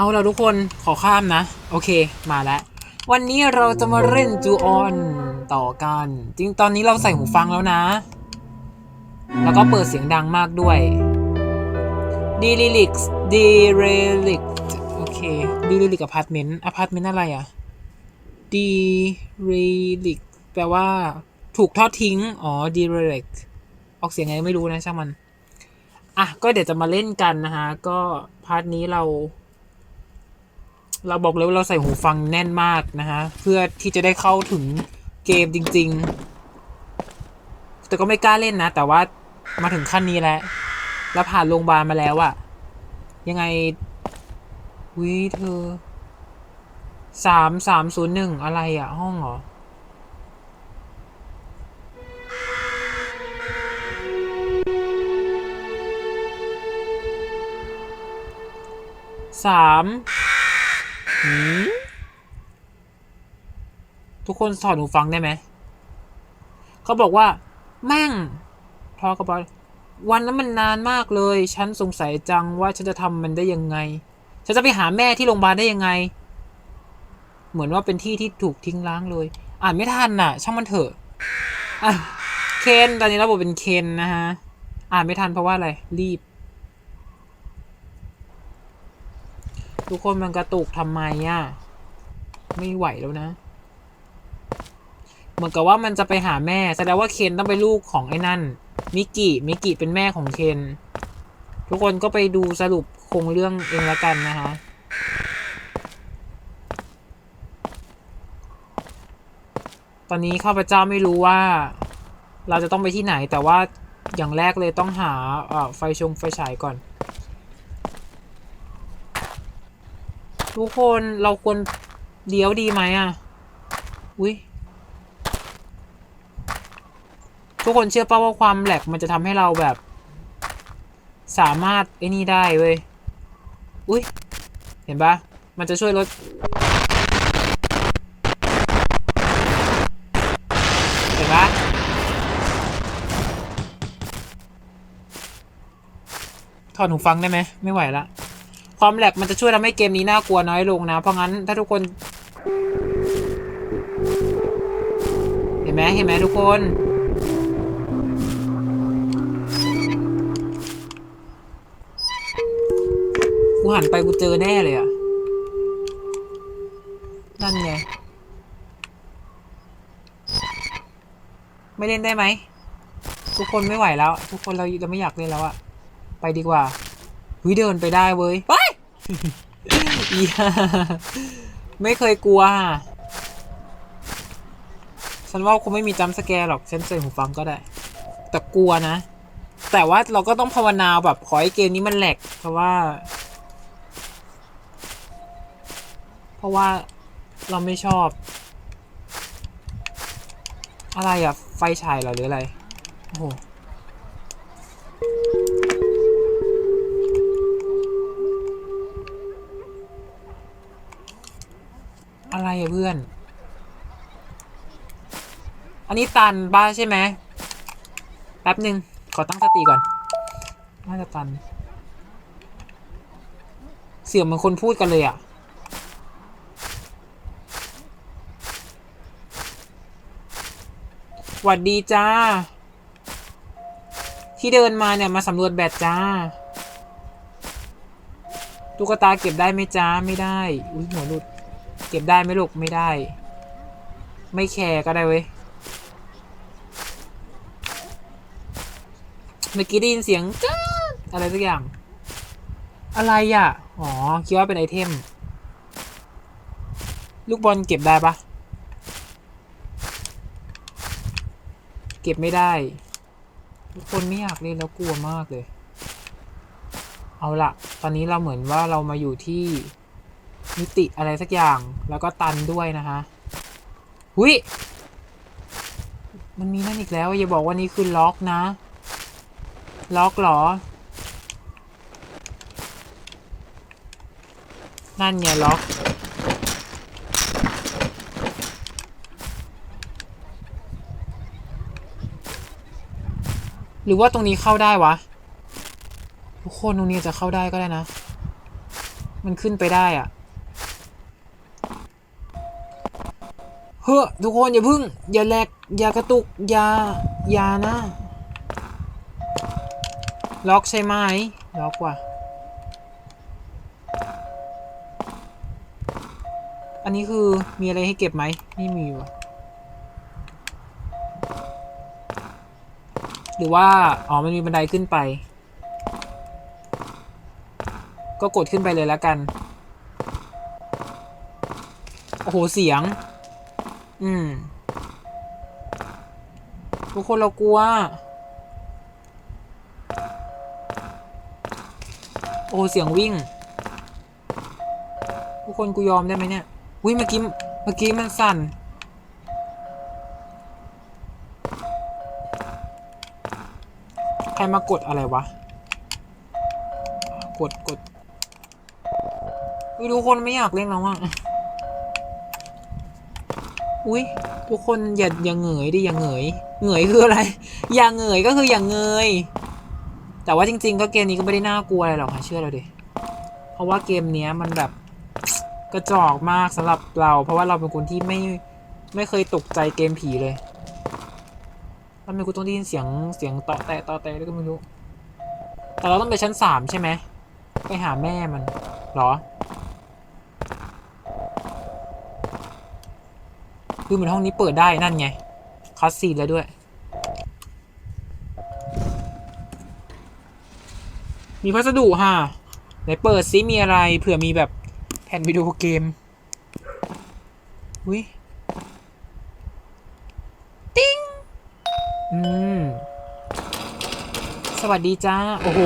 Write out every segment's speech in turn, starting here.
เอาละทุกคนขอข้ามนะ โอเคมาแล้ว วันนี้เราจะมาเล่นจูออนต่อกัน จริงตอนนี้เราใส่หูฟังแล้วนะ แล้วก็เปิดเสียงดังมากด้วย d e l i x d e r e l i c โอเค d e l i x Apartment Apartment อะไรอะ d e r e l i c แปลว่า ถูกทอดทิ้ง อ๋อ d e r e l i c ออกเสียงไงไม่รู้นะช่างมัน อะ ก็เดี๋ยวจะมาเล่นกันนะฮะ ก็พาร์ทนี้เรา เราบอกเลยว่าเราใส่หูฟังแน่นมากนะฮะ เพื่อที่จะได้เข้าถึงเกมจริง ๆ แต่ก็ไม่กล้าเล่นนะ แต่ว่ามาถึงขั้นนี้แล้ว แล้วผ่านโรงพยาบาลมาแล้วอะยังไงวิเธอสามสามศูนย์หนึ่งอะไรอะห้องเหรอสามหืม ทุกคนถอดหนูฟังได้ไหม เขาบอกว่า แม่งทอกระบอกวันนั้นมันนานมากเลย ฉันสงสัยจังว่าฉันจะทำมันได้ยังไง ฉันจะไปหาแม่ที่โรงพยาบาลได้ยังไง เหมือนว่าเป็นที่ที่ถูกทิ้งร้างเลย อ่านไม่ทันน่ะ ช่างมันเถอะอะเคนตอนนี้เราบอกเป็นเคนนะฮะ อ่านไม่ทันเพราะว่าอะไร รีบ ทุกคนมันกระตุกทำไมอะ ไม่ไหวแล้วนะ เหมือนกับว่ามันจะไปหาแม่ แสดงว่าเคนต้องเป็นลูกของไอ้นั่น มิกิมิกิเป็นแม่ของเคน ทุกคนก็ไปดูสรุปโครงเรื่องเองละกันนะคะตอนนี้ข้าพเจ้าไม่รู้ว่า เราจะต้องไปที่ไหนแต่ว่าอย่างแรกเลยต้องหาไฟชงไฟฉายก่อน ทุกคนเราควรเลี้ยวดีไหมอะ อุ้ยทุกคนเชื่อป่าว่าความแหลกมันจะทำให้เราแบบ สามารถไอ้นี่ได้เว้ย อุ้ย เห็นปะมันจะช่วยลดเห็นปะถอดหูฟังได้ไหม ไม่ไหวละ ความแหลกมันจะช่วยทำให้เกมนี้น่ากลัวน้อยลงนะ เพราะงั้นถ้าทุกคน เห็นไหมเห็นไหมทุกคน กูหันไปกูเจอแน่เลยอะนั่นไง ไม่เล่นได้ไหม ทุกคนไม่ไหวแล้ว ทุกคนเราเราไม่อยากเล่นแล้วอะไปดีกว่าวิเดินไปได้เว้ยไป อีห่าไม่เคยกลัวอะฉันว่าคงไม่มีจัมป์สแกร์หรอกฉันใส่หูฟังก็ได้ แต่กลัวนะ แต่ว่าเราก็ต้องภาวนาแบบขอให้เกมนี้มันแหลกเพราะว่า เพราะว่าเราไม่ชอบ อะไรอะไฟฉายเหรอหรืออะไร โอ้โห อะไรอะเพื่อน อันนี้ตันบ้าใช่ไหมแป๊บหนึ่งขอตั้งสติก่อน น่าจะตัน เสียงเหมือนคนพูดกันเลยอะหวัดดีจ้า ที่เดินมาเนี่ยมาสำรวจแบตจ้าตุ๊กตาเก็บได้ไหมจ้าไม่ได้ อุ้ยหัวหลุด เก็บได้ไหมลูกไม่ได้ ไม่แคร์ก็ได้เว้ยเมื่อกี้ได้ยินเสียงจ้าอะไรสักอย่าง อะไรอะ อ๋อ คิดว่าเป็นไอเทม ลูกบอลเก็บได้ปะเก็บไม่ได้ ทุกคนไม่อยากเล่นแล้วกลัวมากเลย เอาละตอนนี้เราเหมือนว่าเรามาอยู่ที่ มิติอะไรสักอย่างแล้วก็ตันด้วยนะคะหุยมันมีนั่นอีกแล้ว อย่าบอกว่านี่คือล็อกนะ ล็อกหรอ นั่นไงล็อกหรือว่าตรงนี้เข้าได้วะ ทุกคนตรงนี้จะเข้าได้ก็ได้นะ มันขึ้นไปได้อะ ฮ้อทุกคนอย่าพึ่ง อย่าแหลก อย่ากระตุก อย่า อย่านะ ล็อกใช่ไหม ล็อกว่ะ อันนี้คือมีอะไรให้เก็บไหม ไม่มีว่ะ หรือว่า อ๋อ มันมีบันไดขึ้นไป ก็กดขึ้นไปเลยแล้วกัน โอ้โห เสียง อืม ทุกคนเรากลัว โอ้เสียงวิ่ง ทุกคนกูยอมได้ไหมเนี่ยวิเมื่อกี้เมื่อกี้มันสั่น ใครมากดอะไรวะ กดกดอุ๊ยทุกคนไม่อยากเล่นแล้วอะ อุ้ยทุกคนอย่าอย่าเหงยดิอย่าเหงยเหงยคืออะไร อย่าเหงยก็คืออย่าเงย แต่ว่าจริง ๆ ก็เกมนี้ก็ไม่ได้น่ากลัวอะไรหรอกค่ะเชื่อเราดิเพราะว่าเกมเนี้ยมันแบบกระจอกมากสำหรับเรา เพราะว่าเราเป็นคนที่ไม่ไม่เคยตกใจเกมผีเลยทำไมกูต้องได้ยินเสียงเสียงต่อแตะต่อแตะแล้วก็ไม่รู้ แต่เราต้องไปชั้นสามใช่ไหมไปหาแม่มันหรอ คือเหมือนห้องนี้เปิดได้นั่นไงคัสซีนแล้วด้วย มีพัสดุฮะไหนเปิดซิมีอะไรเผื่อมีแบบแผ่นวิดีโอเกมอุ้ยติ้งอืมสวัสดีจ้า โอ้โห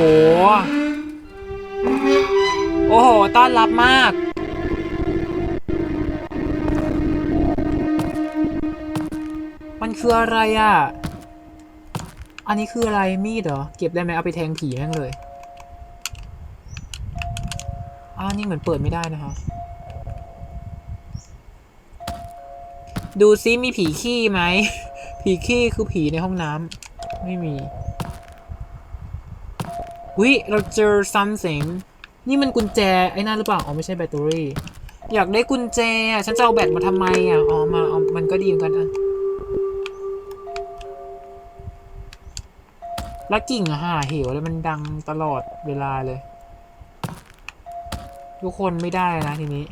โอ้โห ต้อนรับมาก มันคืออะไรอะ อันนี้คืออะไรมีดเหรอ เก็บได้ไหมเอาไปแทงผีแม่งเลยอ่านี่เหมือนเปิดไม่ได้นะคะ ดูซิมีผีขี้ไหม ผีขี้คือผีในห้องน้ำไม่มีวิเราเจอ something นี่มันกุญแจ ไอ้นั่นหรือเปล่า อ๋อ ไม่ใช่แบตเตอรี่ อยากได้กุญแจ ฉันจะเอาแบตมาทำไมอะ อ๋อ มาเอามันก็ดีเหมือนกันอะ แล้วกิ่งห่าเหวแล้วมันดังตลอดเวลาเลย ทุกคนไม่ได้นะทีนี้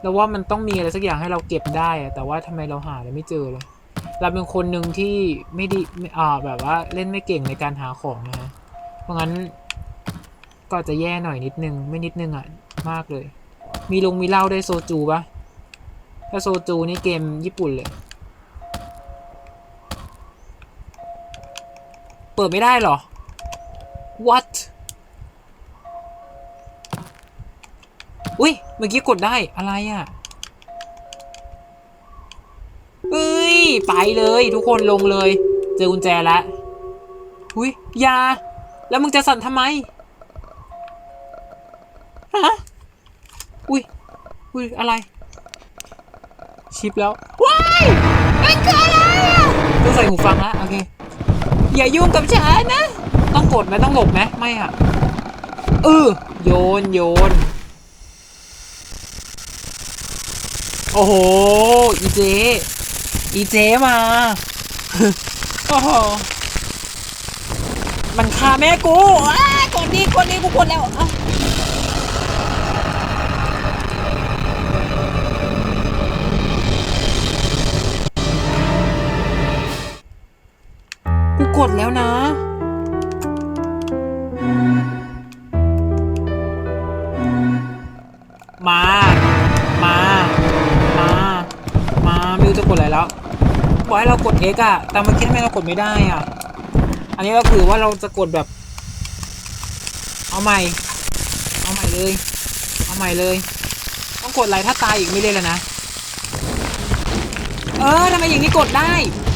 แล้วว่ามันต้องมีอะไรสักอย่างให้เราเก็บได้อะแต่ว่าทำไมเราหาแล้วไม่เจอเลย เราเป็นคนหนึ่งที่ไม่ดีอ่าแบบว่าเล่นไม่เก่งในการหาของนะฮะ เพราะงั้นก็จะแย่หน่อยนิดนึง ไม่นิดนึงอะ มากเลย มีลงมีเหล้าได้โซจูปะถ้าโซจูนี่เกมญี่ปุ่นเลย เปิดไม่ได้เหรอ what อุ้ยเมื่อกี้กดได้อะไรอะ่ะเอ้ย ไปเลยทุกคนลงเลย เจอกุญแจแล้วอุ้ยยา แล้วมึงจะสั่นทำไมฮะอุ้ยอุ้ยอะไร ชิปแล้วว้ายมันคืออะไรอะต้องใส่หูฟังแล้วโอเค อย่ายุ่งกับฉันนะ ต้องกดไหมต้องหลบไหมไม่อะเออโยนโยน โอ้โห อีเจ อีเจมา โอ้โห มันฆ่าแม่กูอ้ากดดีกดดีกูกดแล้วอะ ดแล้วนะ มา มา มา มาไม่รู้จะกดอะไรแล้วบอกให้เรากด X อะแต่เมื่อกี้ทำไมเรากดไม่ได้อะอันนี้เราคือว่าเราจะกดแบบ เอาใหม่ เอาใหม่เลย เอาใหม่เลย ต้องกดอะไรถ้าตายอีกไม่เล่นแล้วนะ เออทำไมอย่างนี้กดได้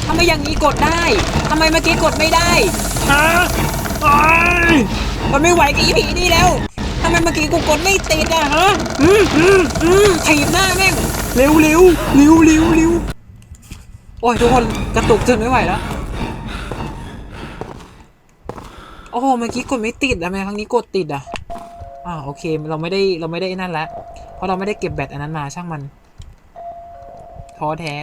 ทำไมอย่างนี้กดได้ทำไมเมื่อกี้กดไม่ได้ ฮะอ้ายมันไม่ไหวกับอีผีนี่แล้วทำไมเมื่อกี้กูกดไม่ติดอะฮะอืมอืมอืมถีบหน้าแม่ง เร็วเร็วเร็วเร็วเร็วโอ้ยทุกคนกระตุกจนไม่ไหวแล้ว โอ้โหเมื่อกี้กดไม่ติดอะทำไมครั้งนี้กดติดอะอ่าโอเคเราไม่ได้เราไม่ได้นั่นแล้วเพราะเราไม่ได้เก็บแบตอันนั้นมาช่างมันท้อแท้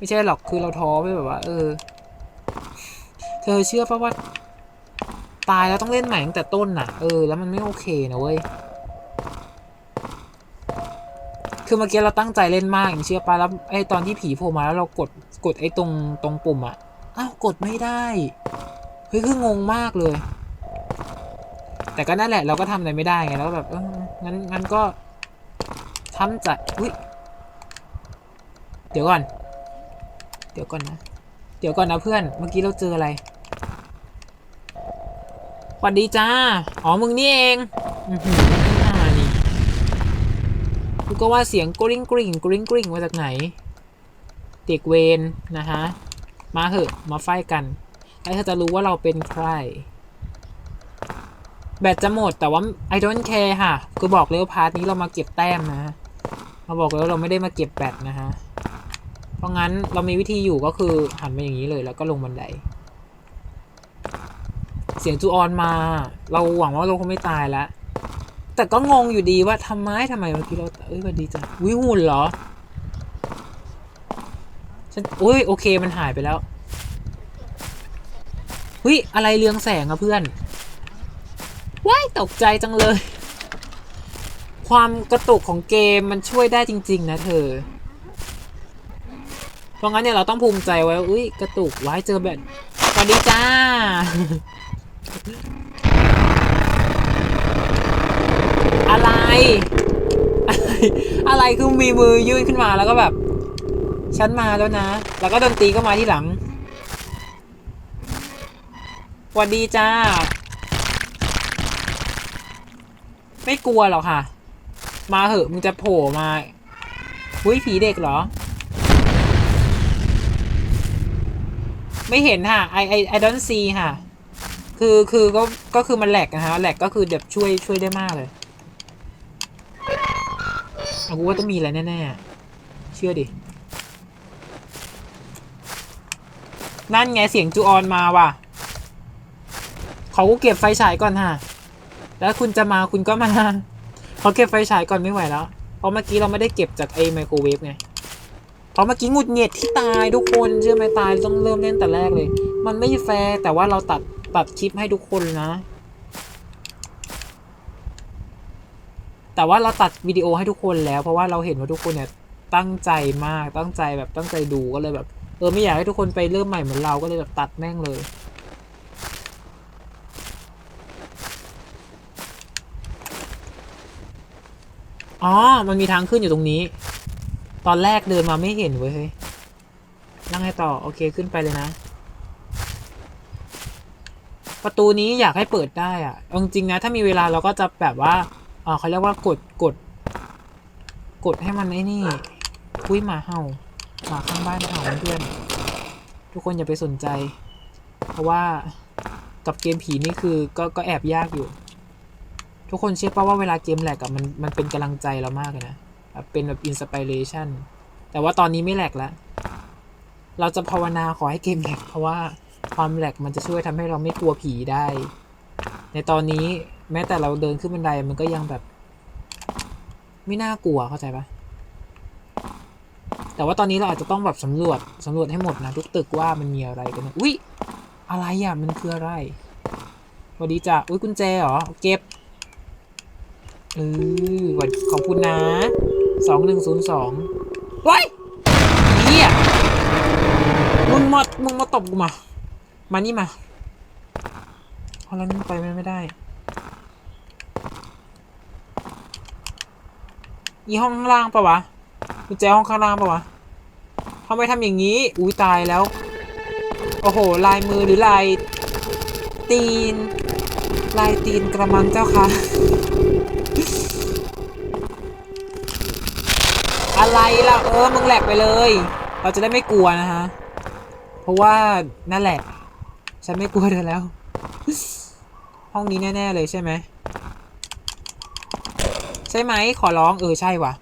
ไม่ใช่หรอกคือเราท้อไปแบบว่า เออ เธอเชื่อปะว่าตายแล้วต้องเล่นใหม่ตั้งแต่ต้นน่ะ เออ แล้วมันไม่โอเคนะเว้ย คือเมื่อกี้เราตั้งใจเล่นมากอย่างเชื่อปะแล้วไอ้ตอนที่ผีโผล่มาแล้วเรากดกดไอ้ตรงตรงปุ่มอะอ้าวกดไม่ได้ เฮ้ยคืองงมากเลย แต่ก็นั่นแหละเราก็ทำอะไรไม่ได้ไงแล้วก็แบบเอองั้นงั้นก็ทำใจอุ้ยเดี๋ยวก่อน ดี๋ยวก่อนนะ เดี๋ยวก่อนนะเพื่อน เมื่อกี้เราเจออะไรสวัสดีจ้า อ๋อ มึงนี่เองอือหือนี่กูก็ว่าเสียงกริ๊งกริ๊งกริ๊งกริ๊งมาจากไหน เด็กเวนนะฮะ มาเหอะ มาไฟกันแล้วเธอจะรู้ว่าเราเป็นใคร แบตจะหมดแต่ว่า I don't care ค่ะ คือบอกเลยว่าพาร์ทนี้เรามาเก็บแต้มนะเราบอกเลยว่าเราไม่ได้มาเก็บแบตนะฮะ เพราะงั้นเรามีวิธีอยู่ก็คือหันไปอย่างนี้เลยแล้วก็ลงบันได เสียงจูออนมา เราหวังว่าเราคงไม่ตายแล้วแต่ก็งงอยู่ดีว่าทำไมทำไมเมื่อกี้เราเอ้ยวัสดีจ้ะวิหุ่นเหรอฉันอุ้ยโอเคมันหายไปแล้วเฮ้ยอะไรเรืองแสงอะเพื่อนว้ายตกใจจังเลย ความกระตุกของเกมมันช่วยได้จริง ๆ นะเธอ เพราะงั้นเนี่ยเราต้องภูมิใจไว้วุ้ยกระตุกไว้เจอแบบสวัสดีจ้าอะไรอะไร อะไรคือมีมือยื่นขึ้นมาแล้วก็แบบฉันมาแล้วนะ แล้วก็ดนตรีก็มาที่หลังสวัสดีจ้า ไม่กลัวหรอกค่ะ มาเหอะมึงจะโผล่มาอุ้ยผีเด็กเหรอ ไม่เห็นค่ะ I I I don't see ค่ะ คือคือก็ก็คือมันแหลกนะฮะแหลกก็คือเดี๋ยวช่วยช่วยได้มากเลยเอากูว่าต้องมีอะไรแน่ๆ เชื่อดิ นั่นไงเสียงจูออนมาว่ะขาก็เก็บไฟฉายก่อนค่ะแล้วคุณจะมาคุณก็มาขาเก็บไฟฉายก่อนไม่ไหวแล้ว เพราะเมื่อกี้เราไม่ได้เก็บจากไอ้ไมโครเวฟไง ราะเมื่อกี้หงุดหงิดที่ตายทุกคนเชื่อไหมตายต้องเริ่มเล่นแต่แรกเลย มันไม่แฟร์แต่ว่าเราตัดตัดคลิปให้ทุกคนนะ แต่ว่าเราตัดวิดีโอให้ทุกคนแล้ว เพราะว่าเราเห็นว่าทุกคนเนี่ยตั้งใจมากตั้งใจแบบตั้งใจดูก็เลยแบบ เออไม่อยากให้ทุกคนไปเริ่มใหม่เหมือนเราก็เลยแบบตัดแม่งเลยอ๋อ มันมีทางขึ้นอยู่ตรงนี้ ตอนแรกเดินมาไม่เห็นเว้ยนั่งให้ต่อ โอเคขึ้นไปเลยนะ ประตูนี้อยากให้เปิดได้อะเอาจริงๆนะ ถ้ามีเวลาเราก็จะแบบว่าเออเขาเรียกว่ากดกด กดให้มันไอ้นี่อุ้ยหมาเห่าหมาข้างบ้านเห่าเพื่อนทุกคนอย่าไปสนใจ เพราะว่ากับเกมผีนี่คือก็ก็แอบยากอยู่ ทุกคนเชื่อป่ะว่าเวลาเกมแหลกอะมันมันเป็นกำลังใจเรามากเลยนะ เป็นแบบอินสปิเรชันแต่ว่าตอนนี้ไม่แหลกแล้ว เราจะภาวนาขอให้เกมแหลกเพราะว่าความแหลกมันจะช่วยทำให้เราไม่กลัวผีได้ ในตอนนี้แม้แต่เราเดินขึ้นบันไดมันก็ยังแบบ ไม่น่ากลัวเข้าใจปะแต่ว่าตอนนี้เราอาจจะต้องแบบสำรวจสำรวจให้หมดนะทุกตึกว่ามันมีอะไรกันนะอุ้ยอะไรอะมันคืออะไรสวัสดีจ้ะ อุ้ยกุญแจเหรอ เก็บเออขอบคุณนะ สองหนึ่งศูนย์สองว้ายเฮียมึงมามึงมาตบกูมา มานี่มาเอาแล้วนี่ไปไม่ได้อีห้องข้างล่างปะวะกุญแจห้องข้างล่างปะวะทำไมทำอย่างนี้ อุ้ยตายแล้ว โอ้โห ลายมือหรือลายตีน ลายตีนกระมังเจ้าค่ะ อะไรล่ะ เออ มึงแหลกไปเลย เราจะได้ไม่กลัวนะฮะ เพราะว่านั่นแหละ ฉันไม่กลัวเธอแล้ว ห้องนี้แน่ ๆ เลยใช่ไหม ใช่ไหม ขอร้อง เออ ใช่ว่ะ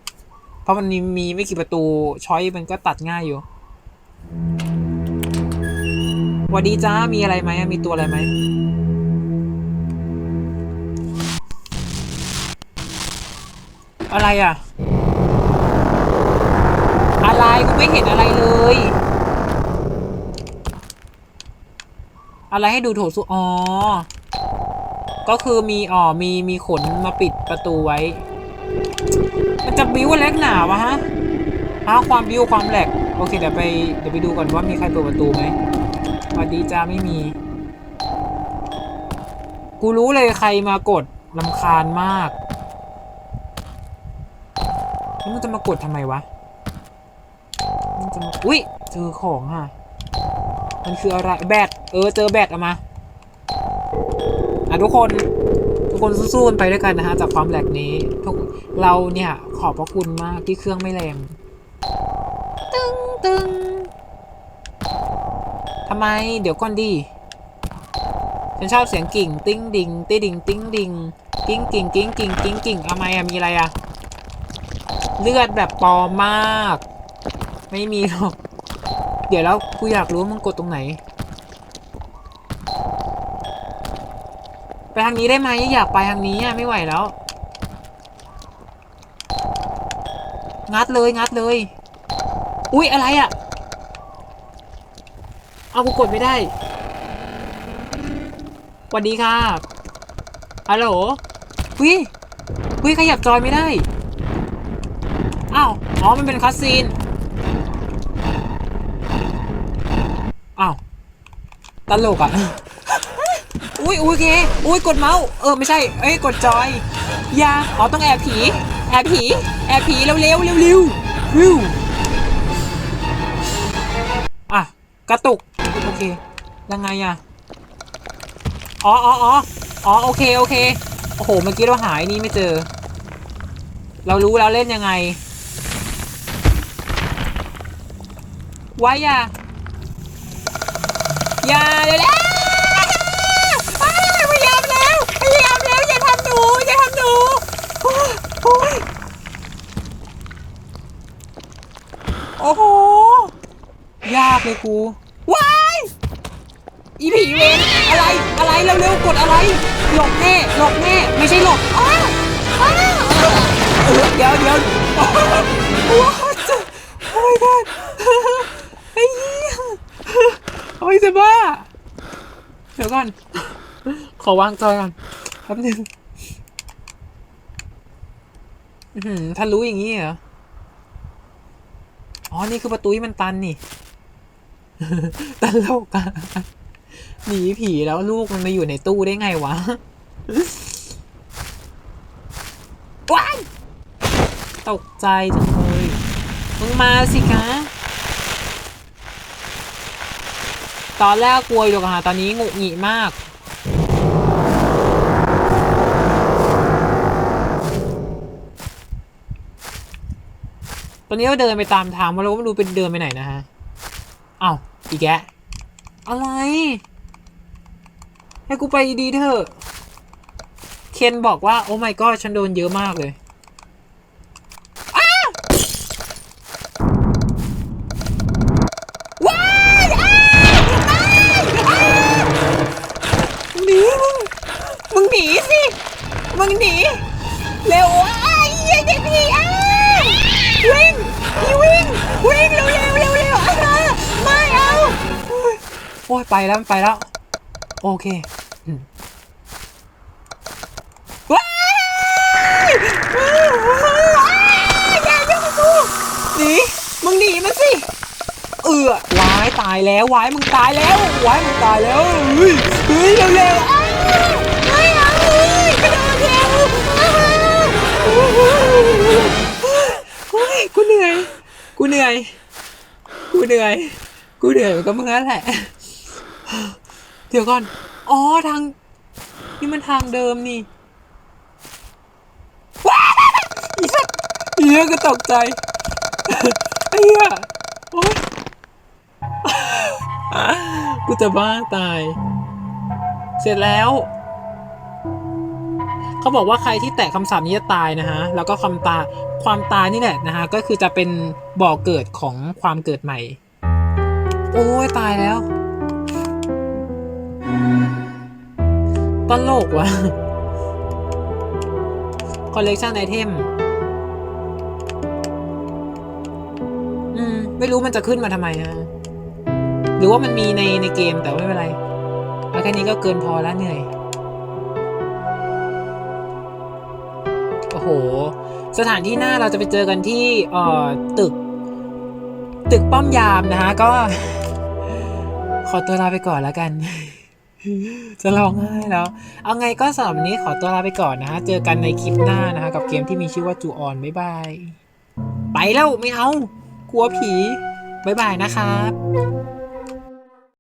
เพราะมันมีไม่กี่ประตู ช้อยมันก็ตัดง่ายอยู่วัสดีจ้า มีอะไรไหม มีตัวอะไรไหม อะไรอะ อะไรกูไม่เห็นอะไรเลย อะไรให้ดูโถสุอ๋อ ก็คือมีอ๋อมีมีขนมาปิดประตูไว้ มันจะบิ้วอะไรนักหนาวะฮะหาความบิ้วความแหลก โอเคเดี๋ยวไปเดี๋ยวไปดูก่อนว่ามีใครเปิดประตูไหมสวัสดีจ้าไม่มี กูรู้เลยใครมากดลำคาญมากแล้วมันจะมากดทำไมวะ จะมาอุ้ยเจอของอะ มันคืออะไรแบตเออเจอแบตเอามาอะทุกคนทุกคนสู้ๆกันไปด้วยกันนะฮะจากความแหลกนี้ทุกเราเนี่ยขอบพระคุณมากที่เครื่องไม่แรงตึงตึงทำไมเดี๋ยวก่อนดิฉันชอบเสียงกิ่ง ติ้งดิงติ้งดิงติ้งดิงกิ้งกิ่งกิ้งกิ่งกิ้งกิ่งเอาไมอะมีอะไรอะเลือดแบบปลอมมาก ไม่มีหรอก เดี๋ยวแล้วกูอยากรู้มึงกดตรงไหน ไปทางนี้ได้ไหมอยากไปทางนี้อะไม่ไหวแล้ว งัดเลยงัดเลย อุ๊ยอะไรอะเอากูกดไม่ได้สวัสดีค่ะฮัลโหลวิวิขยับจอยไม่ได้ อ้าว อ๋อ มันเป็นคัสซีน อ้าว ตลกอะ อุ้ยอุ้ยโอเค อุ้ยกดเมาส์ เออไม่ใช่ เอ้ยกดจอย อย่า อ๋อต้องแอบผี แอบผี แอบผีเร็วเร็วเร็วเร็วเร็วอะกระตุก โอเค ยังไงอะ อ๋ออ๋ออ๋ออ๋อโอเคโอเค โอ้โห เมื่อกี้เราหายนี่ไม่เจอ เรารู้แล้วเล่นยังไง ไว้อ ย่าอย่าเดี๋ยวแล้วอ้าวพยายามแล้วพยายามแล้วอย่าทำหนูอย่าทำหนูโอ้ยโอ้ยโอ้โหยากเลยครูว้ายอีผีเวนอะไรอะไรเร็วๆกดอะไร หลบแน่หลบแน่ไม่ใช่หลบอ้าอ้าเออเดี๋ยวเดี๋ยวโอ้โหโอ้ my god ไอ้เหี้ย โอ้ยจะบ้าเดี๋ยวก่อน ขอวางจอยก่อนแป๊บนึงอื้อหือถ้ารู้อย่างนี้เหรอ อ๋อ นี่คือประตูที่มันตันนี่ ตลกอะหนีผีแล้วลูกมันมาอยู่ในตู้ได้ไงวะ ว้าย ตกใจจังเลย มึงมาสิคะ ตอนแรกกลัวอยู่ค่ะตอนนี้งุหงิมากตอนนี้เราเดินไปตามทางมาแล้วไม่รู้เป็นเดินไปไหนนะฮะเอ้าอีกแกะอะไร ให้กูไปดีเถอะ เคนบอกว่า โอ้ my god ฉันโดนเยอะมากเลยอ้าว้ายอ้ายอ้ายอ้ายหนีมึง มึงห นีสิ มึงหนี เร็วอ้ยไอ้เด็กผีอ้าวิ่งอีวิ่ง วิ่งเร็วเร็วเร็วเร็วอ้าไม่เอาโอ้ยไปแล้วไปแล้ว โอเคอืมว้ายว้ายอย่ายุ่งกูหนีมึงหนีมันสิ เออวายตายแล้ววายมึงตายแล้ววายมึงตายแล้วเฮ้ยเฮ้ยเร็วเร็ว โอ้ยกูเหนื่อย กูเหนื่อย กูเหนื่อย กูเหนื่อยก็มึงนั่นแหละ เดี๋ยวก่อน อ๋อทาง นี่มันทางเดิมนี่ว้าอีสัตว์เหี้ยก็ตกใจไอ้เหี้ยโอ๊ยกูจะบ้าตาย เสร็จแล้ว เขาบอกว่าใครที่แตะคำสาปนี้จะตายนะฮะ แล้วก็ความตาความตายนี่แหละนะฮะ ก็คือจะเป็นบ่อเกิดของความเกิดใหม่ โอ้ยตายแล้ว ตลกว่ะ คอลเลกชันไอเทม อืม ไม่รู้มันจะขึ้นมาทำไมฮะ หรือว่ามันมีในในเกมแต่ไม่เป็นไร แล้วแค่นี้ก็เกินพอแล้วเหนื่อย ห สถานที่หน้าเราจะไปเจอกันที่เอ่อตึก ตึกป้อมยามนะฮะ ก็ ขอตัวลาไปก่อนแล้วกัน จะร้องไห้แล้ว เอาไงก็สำหรับวันนี้ขอตัวลาไปก่อนนะฮะ เจอกันในคลิปหน้านะฮะ กับเกมที่มีชื่อว่าจูออนบ๊ายบาย ไปแล้วไม่เอา กลัวผีบ๊ายบายนะครับ